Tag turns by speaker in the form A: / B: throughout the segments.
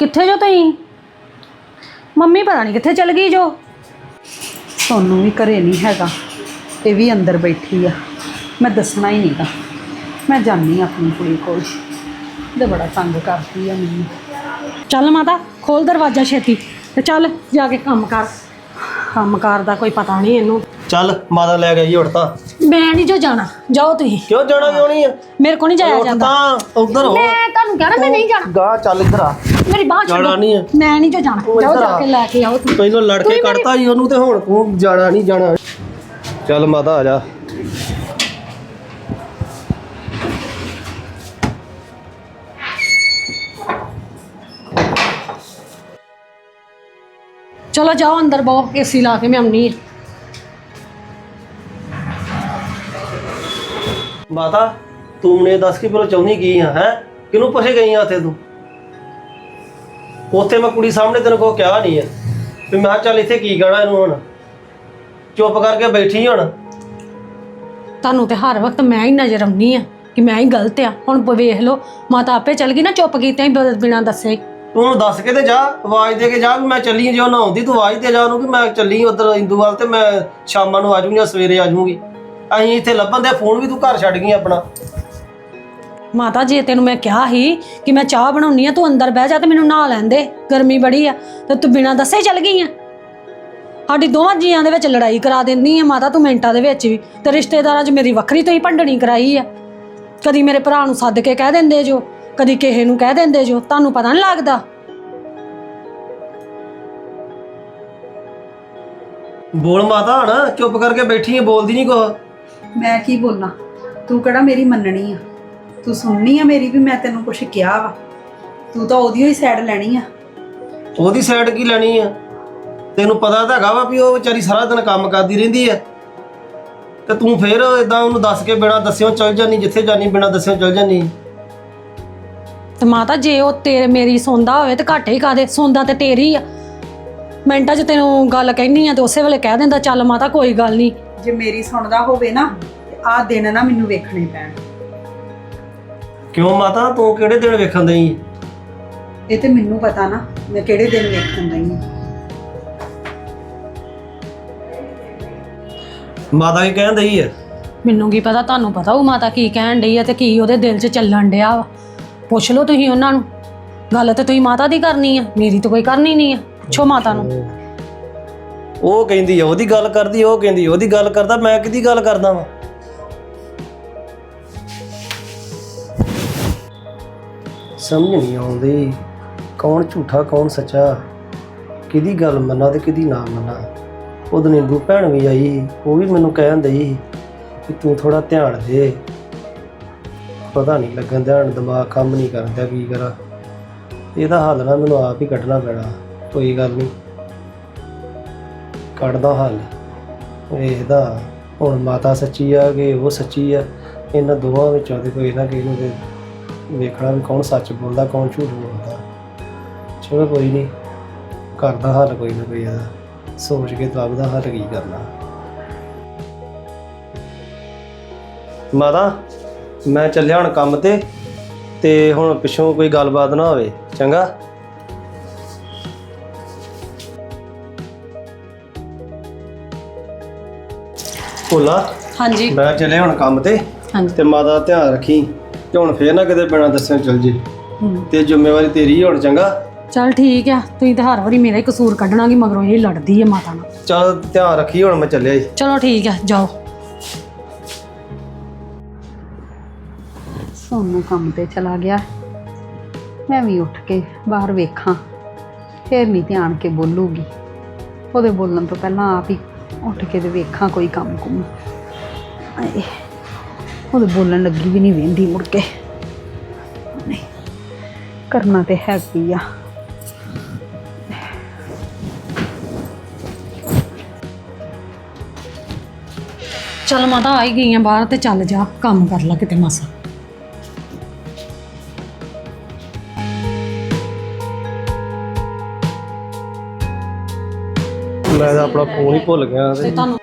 A: ਕਿੱਥੇ ਜੋ ਤੁਸੀਂ? ਮੰਮੀ ਪਤਾ ਨਹੀਂ ਕਿੱਥੇ ਚਲ ਗਈ ਜੋ।
B: ਸੋਨੂੰ ਵੀ ਘਰੇ ਨਹੀਂ ਹੈਗਾ ਇਹ ਵੀ ਅੰਦਰ ਬੈਠੀ ਆ। ਮੈਂ ਦੱਸਣਾ ਹੀ ਨਹੀਂਗਾ। ਮੈਂ ਜਾਣੀ ਆਪਣੀ ਕੁੜੀ ਕੋਲ। ਤੇ ਬੜਾ ਤੰਗ ਕਰਦੀ ਆ ਮੈਨੂੰ।
A: ਚੱਲ ਮਾਤਾ ਖੋਲ ਦਰਵਾਜ਼ਾ ਛੇਤੀ ਤੇ ਚੱਲ ਜਾ ਕੇ ਕੰਮ ਕਰ। ਕੰਮ ਕਾਰ ਦਾ ਕੋਈ ਪਤਾ ਨਹੀਂ ਇਹਨੂੰ।
C: ਚੱਲ ਮਾਤਾ ਲੈ ਗਈ ਉੱਠ ਤਾਂ।
A: ਮੈਂ ਨਹੀਂ ਜੋ ਜਾਣਾ ਜਾਓ ਤੁਸੀਂ।
C: ਕਿਉਂ ਜਾਣਾ ਕਿਉਂ ਨਹੀਂ ਆ?
A: ਮੇਰੇ ਕੋ ਨਹੀਂ ਜਾਇਆ ਜਾਂਦਾ।
C: ਤਾਂ ਉਧਰ ਹੋ।
A: ਮੈਂ ਤੁਹਾਨੂੰ ਕਹਿ ਰਿਹਾ ਮੈਂ ਨਹੀਂ ਜਾਣਾ।
C: ਗਾ ਚੱਲ ਇੱਧਰ ਆ।
A: ਮੇਰੀ ਬਾਹ
C: ਜਾਣਾ ਨਹੀਂ
A: ਮੈਂ ਨਹੀਂ ਜੋ ਜਾਣਾ।
C: ਤੂੰ
A: ਜਾਓ
C: ਇੱਧਰ
A: ਜਾ
C: ਆ।
A: ਕੇ ਲੈ ਕੇ ਆਓ ਤੁਸੀਂ।
C: ਪਹਿਲਾਂ ਲੜ ਕੇ ਕੱਢਤਾ ਸੀ ਉਹਨੂੰ ਤੇ ਹੁਣ ਤੂੰ ਜਾਣਾ ਨਹੀਂ ਜਾਣਾ। ਚੱਲ ਮਾਤਾ ਆ ਜਾ।
A: ਚਲੋ ਜਾਓ ਅੰਦਰ ਬਹੁ ਏਸੀ ਲਾ ਕੇ ਮੈਂ ਆਉਣੀ ਹੈ।
C: ਮਾਤਾ ਤੂੰ ਇਹ ਦੱਸ ਕੇ ਪਹਿਲਾਂ ਚਾਹੁੰਦੀ ਕੀ ਆ ਹੈ? ਕਿਹਨੂੰ ਪੁੱਛੇ ਗਈ ਆ ਉੱਥੇ ਤੂੰ? ਉੱਥੇ ਮੈਂ ਕੁੜੀ ਸਾਹਮਣੇ ਤੈਨੂੰ ਕੋ ਕਿਹਾ ਨਹੀਂ ਆ। ਵੀ ਮੈਂ ਕਿਹਾ ਚੱਲ ਇੱਥੇ ਕੀ ਕਹਿਣਾ ਇਹਨੂੰ ਹੁਣ? ਚੁੱਪ ਕਰਕੇ ਬੈਠੀ ਹੁਣ।
A: ਤੁਹਾਨੂੰ ਤੇ ਹਰ ਵਕਤ ਮੈਂ ਹੀ ਨਜ਼ਰ ਆਉਣੀ ਆ ਕਿ ਮੈਂ ਹੀ ਗਲਤ ਆ। ਹੁਣ ਪ- ਵੇਖ ਲਓ ਮਾਤਾ ਆਪੇ ਚਲ ਗਈ ਨਾ ਚੁੱਪ ਕੀਤੇ ਹੀ ਬਿਨਾਂ ਦੱਸੇ। ਹੀ।
C: ਤੂੰ ਉਹਨੂੰ ਦੱਸ ਕੇ ਤੇ ਜਾ ਆਵਾਜ਼ ਦੇ ਕੇ ਜਾ ਵੀ ਮੈਂ ਚੱਲੀ ਜੇ ਉਹ ਨਹਾਉਂਦੀ ਤੂੰ ਆਵਾਜ਼ ਦੇ ਜਾ ਉਹਨੂੰ ਕਿ ਮੈਂ ਚੱਲੀ ਉਧਰ ਇੰਦੂਵਾਲ ਤੇ ਮੈਂ ਸ਼ਾਮਾਂ ਨੂੰ ਆ ਜਾਊਂਗੀ ਜਾਂ ਸਵੇਰੇ ਆ ਜਾਊਂਗੀ। ਅਸੀਂ ਇੱਥੇ ਲੱਭਣ ਦੇ ਫੋਨ ਵੀ ਤੂੰ ਘਰ ਛੱਡ ਗਈ ਆਪਣਾ।
A: ਮਾਤਾ ਜੇ ਤੈਨੂੰ ਮੈਂ ਕਿਹਾ ਸੀ ਕਿ ਮੈਂ ਚਾਹ ਬਣਾਉਣੀ ਆ ਤੂੰ ਅੰਦਰ ਬਹਿ ਜਾ ਤੇ ਮੈਨੂੰ ਨਹਾ ਲੈਣ ਦੇ। ਗਰਮੀ ਬੜੀ ਆ ਤੇ ਤੂੰ ਬਿਨਾਂ ਦੱਸੇ ਚਲ ਗਈ ਆ। ਸਾਡੀ ਦੋਵਾਂ ਜੀਆਂ ਦੇ ਵਿੱਚ ਲੜਾਈ ਕਰਾ ਦਿੰਦੀ ਆ ਮਾਤਾ ਤੂੰ ਮਿੰਟਾਂ ਦੇ ਵਿੱਚ ਵੀ। ਤੇ ਰਿਸ਼ਤੇਦਾਰਾਂ 'ਚ ਮੇਰੀ ਵੱਖਰੀ ਤੋਂ ਹੀ ਭੰਡਣੀ ਕਰਾਈ ਆ। ਕਦੀ ਮੇਰੇ ਭਰਾ ਨੂੰ ਸੱਦ ਕੇ ਕਹਿ ਦਿੰਦੇ ਜੋ ਕਦੀ ਕਿਸੇ ਨੂੰ ਕਹਿ ਦਿੰਦੇ ਜੋ ਤੁਹਾਨੂੰ ਪਤਾ ਨਹੀਂ ਲੱਗਦਾ।
C: ਬੋਲ ਮਾਤਾ ਹਣ ਚੁੱਪ ਕਰਕੇ ਬੈਠੀ ਬੋਲਦੀ ਨਹੀਂ ਕੁਛ।
B: ਮੈਂ ਕੀ ਬੋਲਾਂ? ਤੂੰ ਕਿਹੜਾ ਮੇਰੀ ਮੰਨਣੀ ਆ? ਤੂੰ ਸੁਣਨੀ ਆ ਮੇਰੀ ਵੀ ਮੈਂ ਤੈਨੂੰ ਕੁਝ ਕਿਹਾ ਵਾ। ਤੂੰ ਤਾਂ ਉਹਦੀ ਹੀ ਸਾਈਡ ਲੈਣੀ ਆ।
C: ਉਹਦੀ ਸਾਈਡ ਕੀ ਲੈਣੀ ਆ? ਤੈਨੂੰ ਪਤਾ ਤਾਂ ਹੈਗਾ ਵਾ ਵੀ ਉਹ ਵਿਚਾਰੀ ਸਾਰਾ ਦਿਨ ਕੰਮ ਕਰਦੀ ਰਹਿੰਦੀ ਆ। ਤੇ ਤੂੰ ਫੇਰ ਇਦਾਂ ਉਹਨੂੰ ਦੱਸ ਕੇ ਬਿਨਾਂ ਦੱਸਿਓ ਚੱਲ ਜਾਨੀ ਜਿੱਥੇ ਜਾਨੀ ਬਿਨਾਂ ਦੱਸਿਓ ਚੱਲ ਜਾਨੀ
A: ਤੇ ਮਾਤਾ ਜੇ ਉਹ ਤੇਰੇ ਮੇਰੀ ਸੁਣਦਾ ਹੋਵੇ ਤੇ ਘਾਟੇ ਹੀ ਕਾਦੇ ਸੁਣਦਾ ਤੇ ਤੇਰੀ ਆ। ਮਿੰਟਾਂ 'ਚ ਤੈਨੂੰ ਗੱਲ ਕਹਿਨੀ ਆ ਤੇ ਉਸੇ ਵੇਲੇ ਕਹਿ ਦਿੰਦਾ ਚੱਲ ਮਾਤਾ ਕੋਈ ਗੱਲ ਨਹੀਂ।
B: ਜੇ ਮੇਰੀ ਸੁਣਦਾ ਹੋਵੇ ਨਾ ਆਹ ਦਿਨ ਨਾ ਮੈਨੂੰ ਵੇਖਣੇ ਪੈਣ।
C: ਕਿਉਂ ਮਾਤਾ? ਤੂੰ ਕਿਹੜੇ ਦਿਨ ਵੇਖਣ ਦਈ?
B: ਇਹ ਤੇ ਮੈਨੂੰ ਪਤਾ ਨਾ ਮੈਂ ਕਿਹੜੇ ਦਿਨ ਵੇਖਣ ਦਈ
C: ਮਾਤਾ ਕੀ ਕਹਿਣ ਦਈ ਆ?
A: ਮੈਨੂੰ ਕੀ ਪਤਾ ਤੁਹਾਨੂੰ ਪਤਾ ਉਹ ਮਾਤਾ ਕੀ ਕਹਿਣ ਡਈ ਆ ਤੇ ਕੀ ਉਹਦੇ ਦਿਲ 'ਚ ਚੱਲਣ ਡਿਆ ਵਾ। ਪੁੱਛ ਲਓ ਤੁਸੀਂ ਉਹਨਾਂ ਨੂੰ। ਗੱਲ ਤੇ ਤੁਸੀਂ ਮਾਤਾ ਦੀ ਕਰਨੀ ਆ ਮੇਰੀ ਤਾਂ ਕੋਈ ਕਰਨੀ ਨਹੀਂ ਆ। ਪੁੱਛੋ ਮਾਤਾ ਨੂੰ।
C: ਉਹ ਕਹਿੰਦੀ ਆ ਉਹਦੀ ਗੱਲ ਕਰਦੀ ਉਹ ਕਹਿੰਦੀ ਉਹਦੀ ਗੱਲ ਕਰਦਾ ਮੈਂ ਕਿਹਦੀ ਗੱਲ ਕਰਦਾ ਵਾਂ? ਸਮਝ ਨਹੀਂ ਆਉਂਦੀ। ਕੌਣ ਝੂਠਾ, ਕੌਣ ਸੱਚਾ? ਕਿਹਦੀ ਗੱਲ ਮੰਨਾਂ ਤੇ ਕਿਹਦੀ ਨਾ ਮੰਨਾਂ? ਉਹ ਨਿੰਦੂ ਭੈਣ ਵੀ ਆਈ, ਉਹ ਵੀ ਮੈਨੂੰ ਕਹਿਣ ਦਈ ਕਿ ਤੂੰ ਥੋੜਾ ਧਿਆਨ ਦੇ। ਪਤਾ ਨਹੀਂ ਲੱਗਣ ਧਿਆਨ ਦਿਮਾਗ ਕੰਮ ਨਹੀਂ ਕਰਦਾ ਕੀ ਕਰਾਂ। ਇਹਦਾ ਹੱਲ ਨਾ ਮੈਨੂੰ ਆਪ ਹੀ ਕੱਢਣਾ ਪੈਣਾ, ਕੋਈ ਗੱਲ ਨਹੀਂ। ਕੱਢਦਾ ਹੱਲ। ਇਹਦਾ ਹੁਣ ਮਾਤਾ ਸੱਚੀ ਆ ਕਿ ਉਹ ਸੱਚੀ ਆ? ਇਹਨਾਂ ਦੋਵਾਂ ਵਿੱਚੋਂ ਤੇ ਕੋਈ ਨਾ ਕਿਸੇ ਨੂੰ ਦੇ ਵੇਖਣਾ ਵੀ ਕੌਣ ਸੱਚ ਬੋਲਦਾ ਕੌਣ ਝੂਠ ਬੋਲਦਾ। ਚਲੋ ਕੋਈ ਨਹੀਂ ਕਰਦਾ ਹੱਲ ਕੋਈ ਨਾ ਕੋਈ ਇਹਦਾ ਸੋਚ ਕੇ ਲੱਭਦਾ ਹੱਲ ਕੀ ਕਰਨਾ। ਮਾਤਾ ਮੈਂ ਚੱਲਿਆ ਹੁਣ ਕੰਮ ਤੇ ਤੇ ਹੁਣ ਪਿੱਛੋਂ ਕੋਈ ਗੱਲਬਾਤ ਨਾ ਹੋਵੇ ਚੰਗਾ? ਭੋਲਾ
A: ਹਾਂਜੀ।
C: ਮੈਂ ਚੱਲਿਆ ਹੁਣ ਕੰਮ ਤੇ
A: ਹਾਂਜੀ।
C: ਤੇ ਮਾਤਾ ਦਾ ਧਿਆਨ ਰੱਖੀ। ਤੇ ਹੁਣ ਫੇਰ ਨਾ ਕਿਤੇ ਬਿਨਾਂ ਦੱਸਿਆ ਚੱਲ ਜੇ।
A: ਹੂੰ।
C: ਤੇ ਜ਼ਿੰਮੇਵਾਰੀ ਤੇਰੀ ਹੁਣ ਚੰਗਾ?
A: ਚੱਲ ਠੀਕ ਆ ਤੁਸੀਂ ਤਾਂ ਹਰ ਵਾਰੀ ਮੇਰਾ ਹੀ ਕਸੂਰ ਕੱਢਣਾ ਕਿ ਮਗਰੋਂ ਇਹ ਲੜਦੀ ਆ ਮਾਤਾ ਨਾਲ।
C: ਚੱਲ ਧਿਆਨ ਰੱਖੀ ਹੁਣ ਮੈਂ ਚੱਲਿਆ ਜੀ
A: ਚਲੋ ਠੀਕ ਆ ਜਾਓ।
B: ਸੋਨੂੰ ਕੰਮ ਤੇ ਚਲਾ ਗਿਆ। ਮੈਂ ਵੀ ਉੱਠ ਕੇ ਬਾਹਰ ਵੇਖਾਂ ਫੇਰ ਨਹੀਂ ਧਿਆਨ ਕੇ ਬੋਲੂਗੀ। ਉਹਦੇ ਬੋਲਣ ਤੋਂ ਪਹਿਲਾਂ ਆਪ ਹੀ ਉੱਠ ਕੇ ਤੇ ਵੇਖਾਂ ਕੋਈ ਕੰਮ ਕੁਮ ਆਏ। ਉਹਦੇ ਬੋਲਣ ਲੱਗੀ ਵੀ ਨਹੀਂ ਵੇਂਦੀ ਮੁੜ ਕੇ। ਕਰਨਾ ਤੇ ਹੈ ਕੀ ਆ।
A: ਚੱਲ ਮਾਤਾ ਆ ਹੀ ਗਈ ਆ ਬਾਹਰ ਤੇ ਚੱਲ ਜਾ ਕੰਮ ਕਰ ਲੈ ਕਿਤੇ ਮਾਸਾ।
C: ਮੈਂ ਤਾਂ ਆਪਣਾ ਫੋਨ ਹੀ ਭੁੱਲ ਗਿਆ
A: ਤੇ
C: ਤੇ
A: ਤੁਹਾਨੂੰ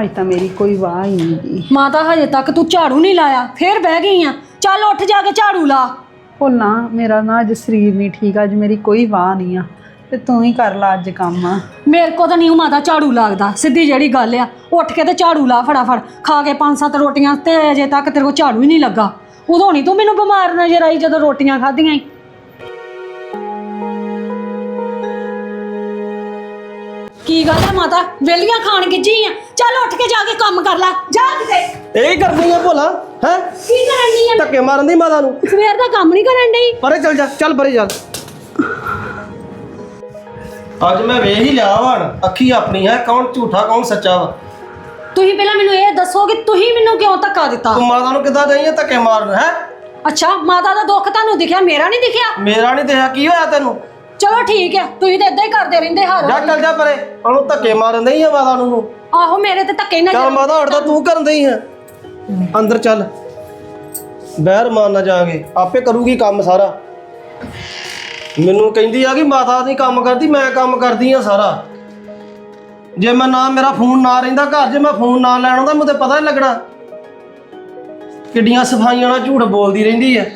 B: ਅੱਜ ਤਾਂ ਮੇਰੀ ਕੋਈ ਵਾਹ ਹੀ ਨਹੀਂ ਗਈ
A: ਮਾਤਾ ਹਜੇ ਤੱਕ ਤੂੰ ਝਾੜੂ ਨਹੀਂ ਲਾਇਆ ਫੇਰ ਬਹਿ ਗਈ ਆ। ਚੱਲ ਉੱਠ ਜਾ ਕੇ ਝਾੜੂ ਲਾ।
B: ਉਹ ਨਾ ਮੇਰਾ ਨਾ ਅੱਜ ਸਰੀਰ ਨਹੀਂ ਠੀਕ ਅੱਜ ਮੇਰੀ ਕੋਈ ਵਾਹ ਨਹੀਂ ਆ। ਤੇ ਤੂੰ ਹੀ ਕਰ ਲਾ ਅੱਜ ਕੰਮ।
A: ਮੇਰੇ ਕੋ ਤਾਂ ਨਹੀਂ ਮਾਤਾ ਝਾੜੂ ਲੱਗਦਾ ਸਿੱਧੀ ਜਿਹੜੀ ਗੱਲ ਆ। ਉੱਠ ਕੇ ਤੇ ਝਾੜੂ ਲਾ ਫਟਾਫਟ ਖਾ ਕੇ ਪੰਜ ਸੱਤ ਰੋਟੀਆਂ ਤੇ ਅਜੇ ਤੱਕ ਤੇਰੇ ਕੋ ਝਾੜੂ ਹੀ ਨਹੀਂ ਲੱਗਾ। ਉਦੋਂ ਨਹੀਂ ਤੂੰ ਮੈਨੂੰ ਬਿਮਾਰ ਨਜ਼ਰ ਆਈ ਜਦੋਂ ਰੋਟੀਆਂ ਖਾਧੀਆਂ ਕੀ ਗੱਲ ਹੈ ਮਾਤਾ? ਵੇਲੀਆਂ ਖਾਣ ਗਿੱਜੀ ਆ ਚੱਲ ਉੱਠ ਕੇ ਜਾ ਕੇ ਕੰਮ ਕਰ ਲੈ। ਜਾ ਕਿਤੇ।
C: ਇਹ ਕਰਦੀ ਆ ਭੋਲਾ ਹੈ?
A: ਕੀ ਕਰਨ ਦੀ ਆ?
C: ਧੱਕੇ ਮਾਰਨ ਦੀ ਮਾਤਾ ਨੂੰ।
A: ਸਵੇਰ ਦਾ ਕੰਮ ਨਹੀਂ ਕਰਨ ਡਈ?
C: ਪਰੇ ਚੱਲ ਜਾ ਚੱਲ ਪਰੇ ਚੱਲ ਅੱਜ ਮੈਂ ਵੇਖ ਹੀ ਲਿਆ ਵਾਣ ਅੱਖੀ ਆਪਣੀ ਹੈ ਕੌਣ ਝੂਠਾ ਕੌਣ ਸੱਚਾ ਵਾ।
A: ਤੁਸੀਂ ਪਹਿਲਾਂ ਮੈਨੂੰ ਇਹ ਦੱਸੋ ਕਿ ਤੁਸੀਂ ਮੈਨੂੰ ਕਿਉਂ ਧੱਕਾ ਦਿੱਤਾ?
C: ਤੂੰ ਮਾਤਾ ਨੂੰ ਕਿੱਦਾਂ ਗਈ ਹੈ ਧੱਕੇ ਮਾਰਨ ਹੈ?
A: ਅੱਛਾ ਮਾਤਾ ਦਾ ਦੁੱਖ ਤੁਹਾਨੂੰ ਦਿਖਿਆ ਮੇਰਾ ਨਹੀਂ ਦਿਖਿਆ?
C: ਮੇਰਾ ਨਹੀਂ ਦੇਖਿਆ ਕੀ ਹੋਇਆ ਤੈਨੂੰ?
A: ਚਲੋ ਠੀਕ ਹੈ ਤੁਸੀਂ ਤਾਂ ਇਦਾਂ ਹੀ ਕਰਦੇ ਰਹਿੰਦੇ ਹਰ
C: ਜਾ ਚੱਲ ਜਾ ਪਰੇ ਉਹਨੂੰ ਧੱਕੇ ਮਾਰਨ ਨਹੀਂ ਆ ਮਾਤਾ ਨੂੰ ਤੂੰ।
A: ਆਹੋ ਮੇਰੇ ਤੇ ਧੱਕੇ ਨਾ
C: ਚੱਲ ਮਾਤਾ ਹਟਦਾ ਤੂੰ ਕਰਨ ਦਈ ਹੈ ਅੰਦਰ ਚੱਲ। ਬਹਿਰ ਮਾਨ ਨਾ ਜਾਗੇ ਆਪੇ ਕਰੂਗੀ ਕੰਮ ਸਾਰਾ। ਮੈਨੂੰ ਕਹਿੰਦੀ ਆ ਕਿ ਮਾਤਾ ਨਹੀਂ ਕੰਮ ਕਰਦੀ ਮੈਂ ਕੰਮ ਕਰਦੀ ਆ ਸਾਰਾ। ਜੇ ਮੈਂ ਨਾ ਮੇਰਾ ਫੋਨ ਨਾ ਰਹਿੰਦਾ ਘਰ ਜੇ ਮੈਂ ਫੋਨ ਨਾ ਲੈਣ ਆਉਂਦਾ ਮੈਨੂੰ ਤੇ ਪਤਾ ਨਹੀਂ ਲੱਗਣਾ। ਕਿੱਡੀਆਂ ਸਫਾਈਆਂ ਨਾਲ ਝੂਠ ਬੋਲਦੀ ਰਹਿੰਦੀ ਹੈ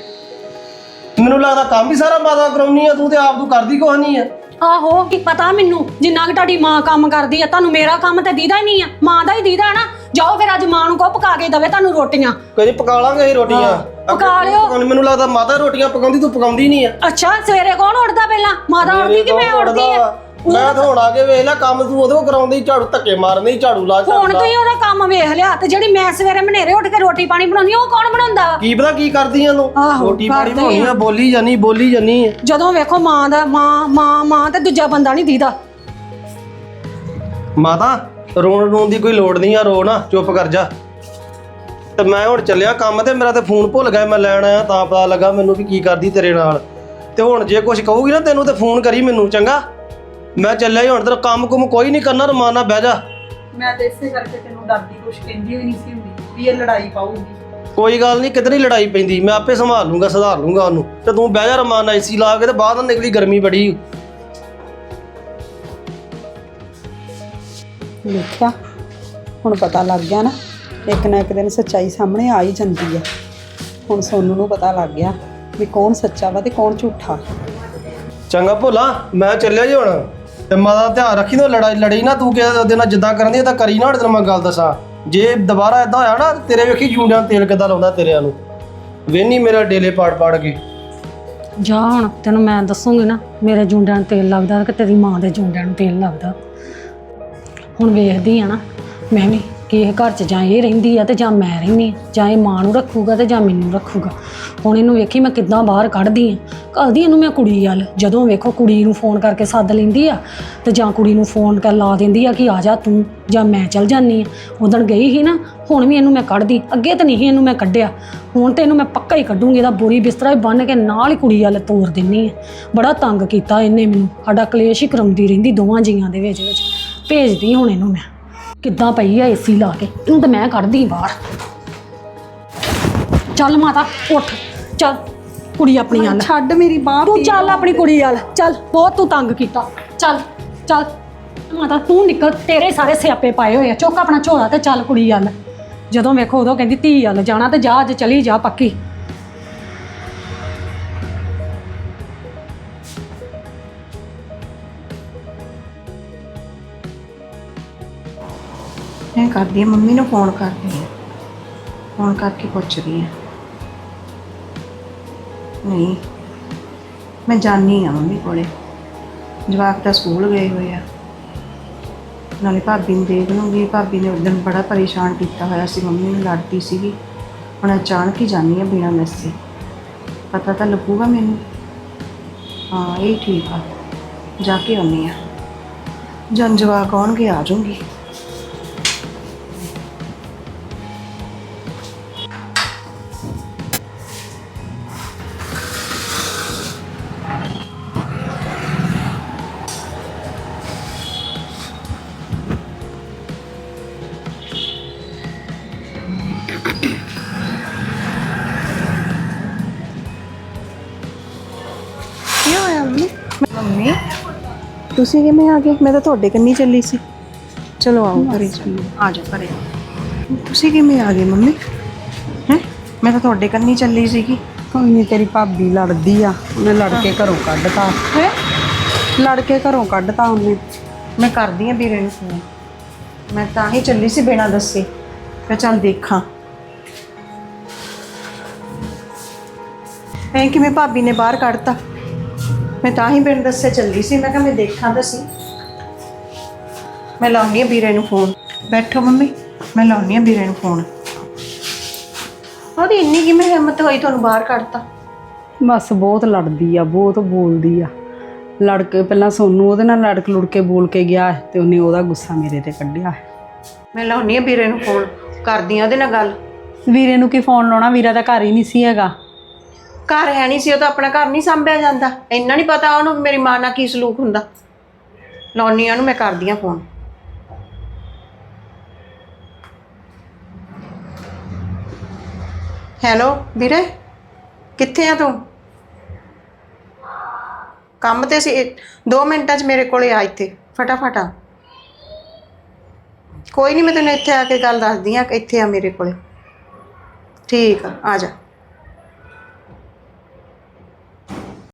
C: ਮੈਨੂੰ ਲੱਗਦਾ ਕੰਮ ਵੀ ਸਾਰਾ ਮਾਤਾ ਕਰਾਉਣੀ ਆ ਤੂੰ ਤੇ ਆਪ ਤੂੰ ਕਰਦੀ ਕੁਛ ਨਹੀਂ ਆ।
A: ਆਹੋ ਕੀ ਪਤਾ ਮੈਨੂੰ ਜਿੰਨਾ ਕਿ ਤੁਹਾਡੀ ਮਾਂ ਕੰਮ ਕਰਦੀ ਆ ਤੁਹਾਨੂੰ ਮੇਰਾ ਕੰਮ ਤੇ ਦੀਦਾ ਹੀ ਨਹੀਂ ਆ। ਮਾਂ ਦਾ ਹੀ ਦੀਦਾ ਨਾ। ਜਾਓ ਫਿਰ ਅੱਜ ਮਾਂ ਨੂੰ ਕੋ ਪਕਾ ਕੇ ਦਵੇ ਤੁਹਾਨੂੰ ਰੋਟੀਆਂ।
C: ਕਦੀ ਪਕਾ ਲਾਂਗੇ ਇਹ ਰੋਟੀਆਂ।
A: ਪਕਾ ਲਿਓ।
C: ਪਕਾਉਣੀ- ਮੈਨੂੰ ਲੱਗਦਾ ਮਾਤਾ ਰੋਟੀਆਂ ਪਕਾਉਂਦੀ ਤੂੰ ਪਕਾਉਂਦੀ ਨਹੀਂ ਆ।
A: ਅੱਛਾ ਸਵੇਰੇ ਕੌਣ ਉੱਠਦਾ ਪਹਿਲਾਂ? ਮਾਤਾ ਉੱਠਦੀ ਕਿ ਮੈਂ ਉੱਠਦੀ ਆ?
C: ਮੈਂ ਤਾਂ ਹੁਣ ਆ ਕੇ ਵੇਖ ਲੈ ਕੰਮ ਤੂੰ ਉਹਦੇ ਕੋਲ ਕਰਾਉਂਦੀ ਝਾੜੂ ਧੱਕੇ ਮਾਰਨੀ ਝਾੜੂ ਲਾ ਝਾੜੂ
A: ਹੁਣ
C: ਲਾ।
A: ਤੁਸੀਂ ਉਹਦਾ ਕੰਮ ਵੇਖ ਲਿਆ ਤੇ ਜਿਹੜੀ ਮੈਂ ਸਵੇਰੇ ਮਨੇਰੇ ਉੱਠ ਕੇ ਰੋਟੀ ਪਾਣੀ ਬਣਾਉਣੀ ਆ, ਉਹ ਕੌਣ ਬਣਾਉਂਦਾ? ਵਾ?
C: ਕੀ ਪਤਾ ਕੀ ਕਰਦੀ ਆ ਤੂੰ
A: ਆਹੋ,
C: ਰੋਟੀ ਪਾਣੀ
A: ਕਰਦੇ
C: ਬਣਾਉਣੀ ਆ ਬੋਲੀ ਜਾਨੀ ਬੋਲੀ ਜਾਨੀ ਆ।
A: ਜਦੋਂ ਵੇਖੋ ਮਾਂ ਦਾ ਮਾਂ ਮਾਂ ਮਾਂ ਤੇ ਦੂਜਾ ਬੰਦਾ ਨਹੀਂ ਦੀਦਾ।
C: ਮਾਤਾ ਰੋਣ ਰੋਣ ਦੀ ਕੋਈ ਲੋੜ ਨਹੀਂ ਆ ਰੋ ਨਾ ਚੁੱਪ ਕਰ ਜਾ। ਤੇ ਮੈਂ ਹੁਣ ਚੱਲਿਆ ਕੰਮ ਤੇ ਮੇਰਾ ਤੇ ਫੋਨ ਭੁੱਲ ਗਿਆ ਮੈਂ ਲੈਣ ਆਇਆ ਤਾਂ ਪਤਾ ਲੱਗਾ ਮੈਨੂੰ ਵੀ ਕੀ ਕਰਦੀ ਤੇਰੇ ਨਾਲ। ਤੇ ਹੁਣ ਜੇ ਕੁਝ ਕਹੂਗੀ ਨਾ ਤੈਨੂੰ ਤੇ ਫੋਨ ਕਰੀ ਮੈਨੂੰ ਚੰਗਾ? ਮੈਂ ਚੱਲਿਆ ਹੀ ਹੁਣ ਤੇਰਾ ਕੰਮ ਕੁਮ ਕੋਈ ਨਹੀਂ ਕਰਨਾ ਰਮਾਨ ਨਾਲ ਬਹਿ ਜਾ।
B: ਮੈਂ ਤੇ ਇਸੇ ਕਰਕੇ ਤੈਨੂੰ ਡਰਦੀ ਕੁਛ ਕਹਿੰਦੀ ਹੋਈ ਨਹੀਂ ਸੀ ਹੁੰਦੀ ਵੀ ਇਹ ਲੜਾਈ ਪਾਊਗੀ।
C: ਕੋਈ ਗੱਲ ਨਹੀਂ ਕਿਧਰ ਹੀ ਲੜਾਈ ਪੈਂਦੀ? ਮੈਂ ਆਪੇ ਸੰਭਾਲ ਲੂੰਗਾ ਸੁਧਾਰ ਲੂੰਗਾ ਉਹਨੂੰ। ਤੇ ਤੂੰ ਬਹਿ ਜਾ ਰਮਾਨ ਨਾਲ ਏਸੀ ਲਾ ਕੇ ਤੇ ਬਾਹਰ ਨਾ ਨਿਕਲੀ ਗਰਮੀ ਬੜੀ।
B: ਦੇਖਿਆ ਹੁਣ ਪਤਾ ਲੱਗ ਗਿਆ ਨਾ ਇੱਕ ਨਾ ਇੱਕ ਦਿਨ ਸੱਚਾਈ ਸਾਹਮਣੇ ਆ ਹੀ ਜਾਂਦੀ ਹੈ ਹੁਣ ਸੋਨੂ ਨੂੰ ਪਤਾ ਲੱਗ ਗਿਆ ਵੀ ਕੌਣ ਸੱਚਾ ਵਾ ਤੇ ਕੌਣ ਝੂਠਾ।
C: ਚੰਗਾ ਭੋਲਾ ਮੈਂ ਚੱਲਿਆ ਜੀ ਹੁਣ। ਤੇ ਮਾਦਾ ਧਿਆਨ ਰੱਖੀ ਨਾ, ਲੜਾਈ ਲੜੀ ਨਾ ਤੂੰ ਕਿਹਾ ਉਹਦੇ ਨਾਲ ਜਿੱਦਾਂ ਕਰਨ ਤਾਂ ਕਰੀ ਨਾ ਹੁਣ ਤੈਨੂੰ ਮੈਂ ਗੱਲ ਦੱਸਾਂ। ਜੇ ਦੁਬਾਰਾ ਇਦਾਂ ਹੋਇਆ ਨਾ, ਤੇਰੇ ਵੇਖੀ ਜੂੰਡਿਆਂ ਨੂੰ ਤੇਲ ਕਿੱਦਾਂ ਲਾਉਂਦਾ ਤੇਰਿਆਂ ਨੂੰ। ਵੇਨੀ ਮੇਰਾ ਡੇਲੇ ਪਾੜ ਪਾੜ ਕੇ।
A: ਜਾ ਹੁਣ, ਤੈਨੂੰ ਮੈਂ ਦੱਸੂਗੀ ਨਾ, ਮੇਰੇ ਜੁੰਡਿਆਂ ਨੂੰ ਤੇਲ ਲੱਗਦਾ ਕਿ ਤੇਰੀ ਮਾਂ ਦੇ ਜੁੰਡਿਆਂ ਨੂੰ ਤੇਲ ਲੱਗਦਾ। ਹੁਣ ਵੇਖਦੀ ਆ ਨਾ, ਮੈਂ ਵੀ ਕਿ ਇਹ ਘਰ 'ਚ ਜਾਂ ਇਹ ਰਹਿੰਦੀ ਆ ਤੇ ਜਾਂ ਮੈਂ ਰਹਿੰਦੀ ਹਾਂ ਜਾਂ ਇਹ ਮਾਂ ਨੂੰ ਰੱਖੂਗਾ ਤੇ ਜਾਂ ਮੈਨੂੰ ਰੱਖੂਗਾ। ਹੁਣ ਇਹਨੂੰ ਵੇਖੀ ਮੈਂ ਕਿੱਦਾਂ ਬਾਹਰ ਕੱਢਦੀ ਆ। ਕੱਲਦੀ ਇਹਨੂੰ ਮੈਂ ਕੁੜੀ ਵੱਲ, ਜਦੋਂ ਵੇਖੋ ਕੁੜੀ ਨੂੰ ਫੋਨ ਕਰਕੇ ਸੱਦ ਲੈਂਦੀ ਆ ਤੇ ਜਾਂ ਕੁੜੀ ਨੂੰ ਫੋਨ ਕਰ ਲਾ ਦਿੰਦੀ ਆ ਕਿ ਆ ਜਾ ਤੂੰ, ਜਾਂ ਮੈਂ ਚੱਲ ਜਾਨੀ ਆ। ਉਦੋਂ ਗਈ ਸੀ ਨਾ, ਹੁਣ ਵੀ ਇਹਨੂੰ ਮੈਂ ਕੱਢਦੀ, ਅੱਗੇ ਤਾਂ ਨਹੀਂ ਸੀ ਇਹਨੂੰ ਮੈਂ ਕੱਢਿਆ। ਹੁਣ ਤੇ ਇਹਨੂੰ ਮੈਂ ਪੱਕਾ ਹੀ ਕੱਢੂੰਗੀ, ਇਹਦਾ ਬੋਰੀ ਬਿਸਤਰਾ ਵੀ ਬੰਨ ਕੇ ਨਾਲ ਹੀ ਕੁੜੀ ਵੱਲ ਤੋਰ ਦਿੰਨੀ ਆ। ਬੜਾ ਤੰਗ ਕੀਤਾ ਇਹਨੇ ਮੈਨੂੰ, ਸਾਡਾ ਕਲੇਸ਼ ਹੀ ਕਰਾਉਂਦੀ ਰਹਿੰਦੀ ਦੋਵਾਂ ਜੀਆਂ ਦੇ ਵਿੱਚ ਵਿੱਚ। ਭੇਜਦੀ ਹੁਣ ਇਹਨੂੰ ਮੈਂ। ਕਿੱਦਾਂ ਪਈ ਆ ਏਸੀ ਲਾ ਕੇ? ਇਹਨੂੰ ਤਾਂ ਮੈਂ ਕੱਢਦੀ ਬਾਹਰ। ਚੱਲ ਮਾਤਾ ਉੱਠ। ਚੱਲ ਕੁੜੀ ਆਪਣੀ ਵੱਲ।
B: ਛੱਡ ਮੇਰੀ ਬਾਹ
A: ਤੂੰ ਚੱਲ ਆਪਣੀ ਕੁੜੀ ਵੱਲ। ਚੱਲ ਬਹੁਤ ਤੂੰ ਤੰਗ ਕੀਤਾ। ਚੱਲ ਚੱਲ। ਮਾਤਾ ਤੂੰ ਨਿਕਲ। ਤੇਰੇ ਸਾਰੇ ਸਿਆਪੇ ਪਾਏ ਹੋਏ ਆ। ਚੁੱਕ ਆਪਣਾ ਝੋਲਾ ਤੇ ਚੱਲ ਕੁੜੀ ਵੱਲ। ਜਦੋਂ ਵੇਖੋ ਉਦੋਂ ਕਹਿੰਦੀ ਧੀ ਵੱਲ ਜਾਣਾ ਤੇ ਜਾ ਅੱਜ ਚਲੀ ਜਾ ਪੱਕੀ।
D: ਮੈਂ ਕਰਦੀ ਹਾਂ, ਮੰਮੀ ਨੂੰ ਫੋਨ ਕਰਦੀ ਹਾਂ। ਫੋਨ ਕਰਕੇ ਪੁੱਛਦੀ ਹਾਂ। ਨਹੀਂ, ਮੈਂ ਜਾਣੀ ਆ ਮੰਮੀ ਕੋਲੇ। ਜਵਾਕ ਤਾਂ ਸਕੂਲ ਗਏ ਹੋਏ ਆ। ਨਾਲੇ ਭਾਬੀ ਨੂੰ ਦੇਖ ਲੂੰਗੀ। ਭਾਬੀ ਨੇ ਉਦੋਂ ਬੜਾ ਪਰੇਸ਼ਾਨ ਕੀਤਾ ਹੋਇਆ ਸੀ। ਮੰਮੀ ਨੂੰ ਲੜਦੀ ਸੀਗੀ। ਹੁਣ ਅਚਾਨਕ ਹੀ ਜਾਣੀ ਆ ਬਿਨਾਂ ਦੱਸੇ ਪਤਾ ਤਾਂ ਲੱਗੂਗਾ ਮੈਨੂੰ। ਹਾਂ, ਇਹ ਠੀਕ ਆ। ਜਾ ਕੇ ਆਉਣੀ ਆ ਜਨ ਜਵਾਕ ਆਉਣਗੇ, ਆ ਜਾਊਂਗੀ। ਤੁਸੀਂ ਕਿਵੇਂ ਆ ਗਏ? ਮੈਂ ਤਾਂ ਤੁਹਾਡੇ ਕੰਨੀ ਚੱਲੀ ਸੀ। ਚਲੋ ਆਓ ਘਰੇ ਚਲੋ। ਆ ਜਾ ਘਰੇ ਤੁਸੀਂ ਕਿਵੇਂ ਆ ਗਏ ਮੰਮੀ? ਹੈ? ਮੈਂ ਤਾਂ ਤੁਹਾਡੇ ਕੰਨੀ ਚੱਲੀ ਸੀਗੀ।
B: ਕੋਈ ਨਹੀਂ ਤੇਰੀ ਭਾਬੀ ਲੜਦੀ ਆ। ਉਹਨੇ ਲੜ ਕੇ ਘਰੋਂ ਕੱਢਤਾ।
D: ਹੈ?
B: ਲੜ ਕੇ ਘਰੋਂ ਕੱਢਤਾ ਉਹਨੇ।
D: ਮੈਂ ਕਰਦੀ ਆ ਵੀਰੇ ਨੂੰ ਫੋਨ। ਮੈਂ ਤਾਂ ਹੀ ਚੱਲੀ ਸੀ ਬਿਨਾਂ ਦੱਸੇ। ਮੈਂ ਚੱਲ ਦੇਖਾਂ। ਐਂ ਕਿਵੇਂ ਭਾਬੀ ਨੇ ਬਾਹਰ ਕੱਢਤਾ? ਮੈਂ ਤਾਂ ਹੀ ਬਿਨਾਂ ਦੱਸੇ ਚੱਲੀ ਸੀ ਮੈਂ ਕਿਹਾ ਮੈਂ ਦੇਖਾਂ ਤਾਂ ਸੀ। ਮੈਂ ਲਾਉਣੀ ਆ ਵੀਰੇ ਨੂੰ ਫੋਨ। ਬੈਠੋ ਮੰਮੀ ਮੈਂ ਲਾਉਣੀ ਆ ਵੀਰੇ ਨੂੰ ਫੋਨ। ਉਹਦੀ ਇੰਨੀ ਕਿਵੇਂ ਹਿੰਮਤ ਹੋਈ ਤੁਹਾਨੂੰ ਬਾਹਰ ਕੱਢਤਾ
B: ਬਸ ਬਹੁਤ ਲੜਦੀ ਆ ਬਹੁਤ ਬੋਲਦੀ ਆ। ਲੜ ਕੇ ਪਹਿਲਾਂ ਸੋਨੂੰ ਉਹਦੇ ਨਾਲ ਲੜਕ ਲੁੜ ਕੇ ਬੋਲ ਕੇ ਗਿਆ ਤੇ ਉਹਨੇ ਉਹਦਾ ਗੁੱਸਾ ਮੇਰੇ ਤੇ ਕੱਢਿਆ
D: ਮੈਂ ਲਾਉਣੀ ਆ ਵੀਰੇ ਨੂੰ ਫੋਨ ਕਰਦੀ ਆ ਉਹਦੇ ਨਾਲ ਗੱਲ।
B: ਵੀਰੇ ਨੂੰ ਕੀ ਫੋਨ ਲਾਉਣਾ? ਵੀਰਾ ਤਾਂ ਘਰ ਹੀ ਨਹੀਂ ਸੀ ਹੈਗਾ।
D: ਘਰ ਹੈ ਨਹੀਂ ਸੀ, ਉਹ ਤਾਂ ਆਪਣਾ ਘਰ ਨਹੀਂ ਸੰਭਿਆ ਜਾਂਦਾ। ਇੰਨਾ ਨਹੀਂ ਪਤਾ ਉਹਨੂੰ ਮੇਰੀ ਮਾਂ ਨਾਲ ਕੀ ਸਲੂਕ ਹੁੰਦਾ। ਲਾਉਣੀ ਆ ਉਹਨੂੰ, ਮੈਂ ਕਰਦੀ ਆ ਫੋਨ। ਹੈਲੋ, ਵੀਰੇ, ਕਿੱਥੇ ਆ ਤੂੰ? ਕੰਮ ਤੇ ਸੀ 2 ਮਿੰਟਾਂ 'ਚ ਮੇਰੇ ਕੋਲੇ ਆ ਇੱਥੇ, ਫਟਾਫਟ ਆ। ਕੋਈ ਨਹੀਂ, ਮੈਂ ਤੈਨੂੰ ਇੱਥੇ ਆ ਕੇ ਗੱਲ ਦੱਸਦੀ ਆ, ਇੱਥੇ ਆ ਮੇਰੇ ਕੋਲੇ। ਠੀਕ ਆ ਆ ਜਾ।